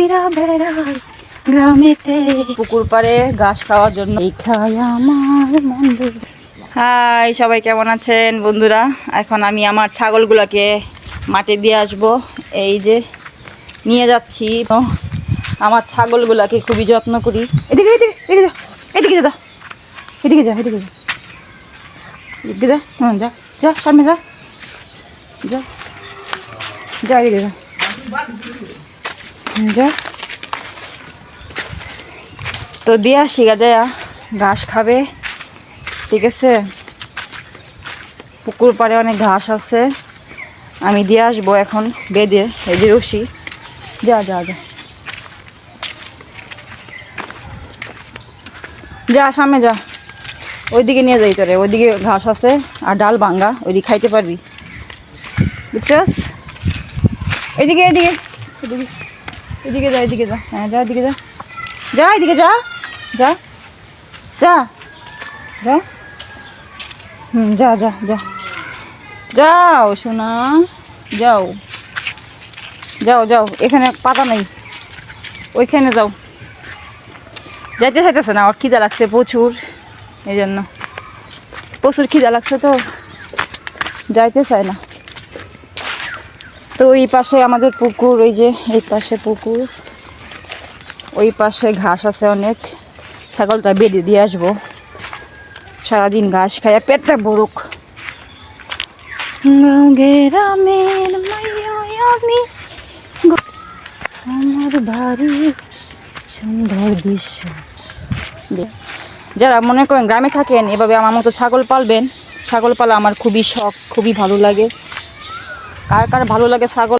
ঘুরা বেড়াই গ্রামেতে পুকুর পাড়ে ঘাস খাওয়ার জন্য এই আমার মন্দির হাই, সবাই কেমন আছেন বন্ধুরা? এখন আমি আমার ছাগলগুলোকে মাঠে দিয়ে আসব। এই যে নিয়ে যাচ্ছি। আমার ছাগলগুলোকে খুবই যত্ন করি। এদিকে এদিকে এদিকে যা এদিকে যা। এদিকে যা এদিকে যা। এদিকে যা, হুম, যা যা, সামনে যা। যা যা, এদিকে যা। তো দিয়ে আসি গা যায়, ঘাস খাবে, ঠিক আছে? পুকুর পাড়ে অনেক ঘাস আছে। আমি দিয়ে আসব এখন, বেঁধে বেঁধে রশি। যা যা যা। যা, সামনে যা। ওইদিকে নিয়ে যাই তোরে, ওইদিকে ঘাস আছে আর ডাল ভাঙ্গা, ওইদিকে খাইতে পারবি। বুঝছস? এদিকে এদিকে এদিকে এদিকে যা এদিকে যা। হ্যাঁ যা, এদিকে যা। যা, এদিকে যা। যা। যা। যা। হুম, যা যা যা। যাও, সোনা। যাও। যাও যাও। এখানে পাতা নেই। ওইখানে যাও। যাইতে চাইতেছে না, ওর খিদা লাগছে প্রচুর। এই জন্য প্রচুর খিদা লাগছে তো। যাইতে চায় না। তো ওই পাশে আমাদের পুকুর, ওই যে এই পাশে পুকুর। ওই পাশে ঘাস আছে অনেক। ছাগলটা বেঁধে দিয়ে আসব। সারাদিন ঘাস খাইয়া পেটটা বরুক আমি আমার বাড়ি সুন্দর দৃশ্য। যারা মনে করেন গ্রামে থাকেন, এভাবে আমার মতো ছাগল পালবেন, ছাগল পালা আমার খুবই শখ, খুবই ভালো লাগে। কার কার ভালো লাগে ছাগল